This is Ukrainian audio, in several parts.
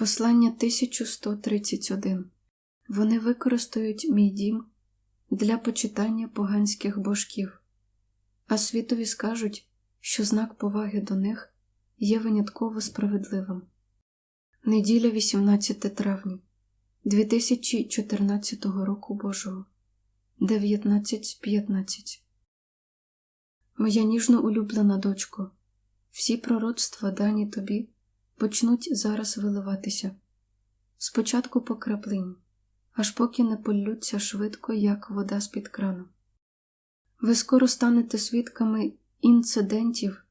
Послання 1131. Вони використають мій дім для почитання поганських божків, а світові скажуть, що знак поваги до них є винятково справедливим. Неділя 18 травня 2014 року Божого 19.15 Моя ніжно улюблена дочко, всі пророцтва дані тобі почнуть зараз виливатися. Спочатку по краплині, аж поки не поллються швидко, як вода з-під крану. Ви скоро станете свідками інцидентів,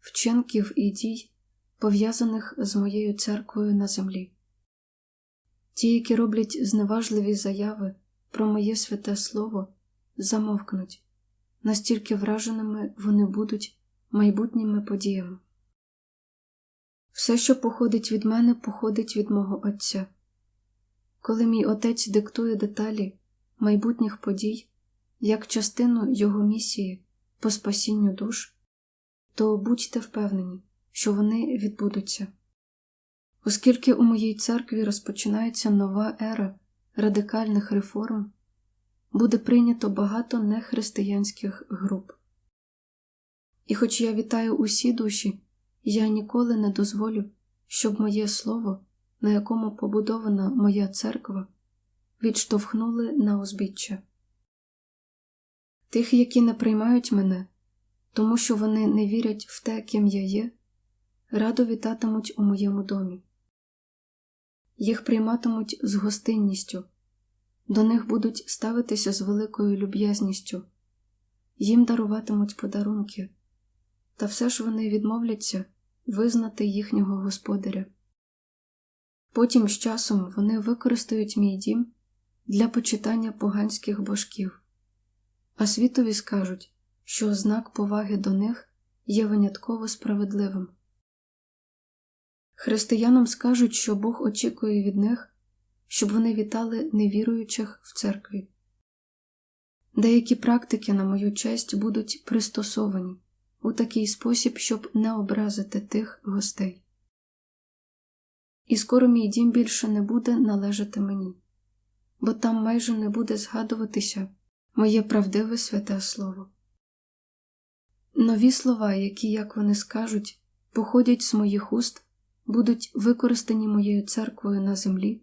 вчинків і дій, пов'язаних з моєю церквою на землі. Ті, які роблять зневажливі заяви про моє святе слово, замовкнуть, настільки враженими вони будуть майбутніми подіями. Все, що походить від мене, походить від мого Отця. Коли мій отець диктує деталі майбутніх подій як частину його місії по спасінню душ, то будьте впевнені, що вони відбудуться. Оскільки у моїй церкві розпочинається нова ера радикальних реформ, буде прийнято багато нехристиянських груп. І хоч я вітаю усі душі, я ніколи не дозволю, щоб моє слово, на якому побудована моя церква, відштовхнули на узбіччя. Тих, які не приймають мене, тому що вони не вірять в те, ким я є, радо вітатимуть у моєму домі. Їх прийматимуть з гостинністю, до них будуть ставитися з великою люб'язністю, їм даруватимуть подарунки, та все ж вони відмовляться визнати їхнього господаря. Потім з часом вони використають мій дім для почитання поганських божків, а світові скажуть, що знак поваги до них є винятково справедливим. Християнам скажуть, що Бог очікує від них, щоб вони вітали невіруючих в церкві. Деякі практики, на мою честь, будуть пристосовані у такий спосіб, щоб не образити тих гостей. І скоро мій дім більше не буде належати мені, бо там майже не буде згадуватися моє правдиве святе слово. Нові слова, які, як вони скажуть, походять з моїх уст, будуть використані моєю церквою на землі,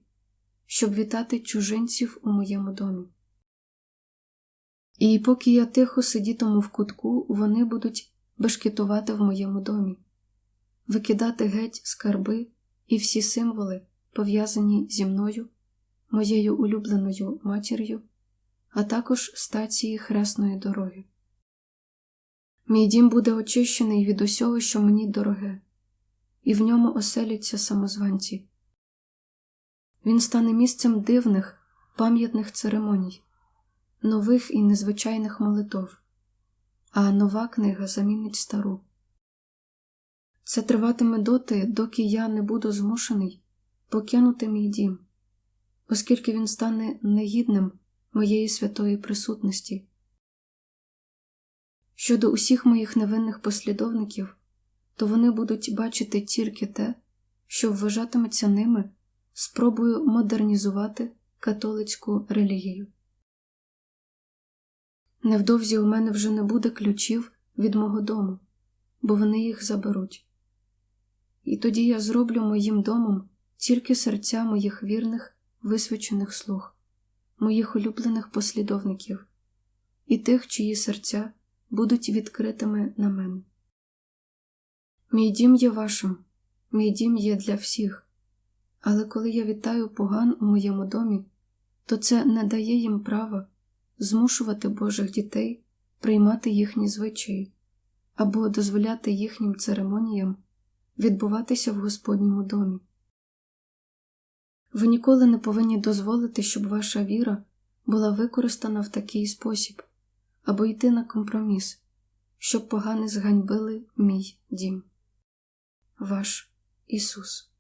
щоб вітати чужинців у моєму домі. І поки я тихо сидітиму в кутку, вони будуть бешкетувати в моєму домі, викидати геть скарби і всі символи, пов'язані зі мною, моєю улюбленою матір'ю, а також стації хресної дороги. Мій дім буде очищений від усього, що мені дороге, і в ньому оселяться самозванці. Він стане місцем дивних, пам'ятних церемоній, нових і незвичайних молитов а нова книга замінить стару. Це триватиме доти, доки я не буду змушений покинути мій дім, оскільки він стане негідним моєї святої присутності. Щодо усіх моїх невинних послідовників, то вони будуть бачити тільки те, що вважатиметься ними спробою модернізувати католицьку релігію. Невдовзі у мене вже не буде ключів від мого дому, бо вони їх заберуть. І тоді я зроблю моїм домом тільки серця моїх вірних, висвячених слуг, моїх улюблених послідовників і тих, чиї серця будуть відкритими на мене. Мій дім є вашим, мій дім є для всіх, але коли я вітаю поган у моєму домі, то це не дає їм права змушувати Божих дітей приймати їхні звичаї або дозволяти їхнім церемоніям відбуватися в Господньому домі. Ви ніколи не повинні дозволити, щоб ваша віра була використана в такий спосіб або йти на компроміс, щоб погани зганьбили мій дім. Ваш Ісус.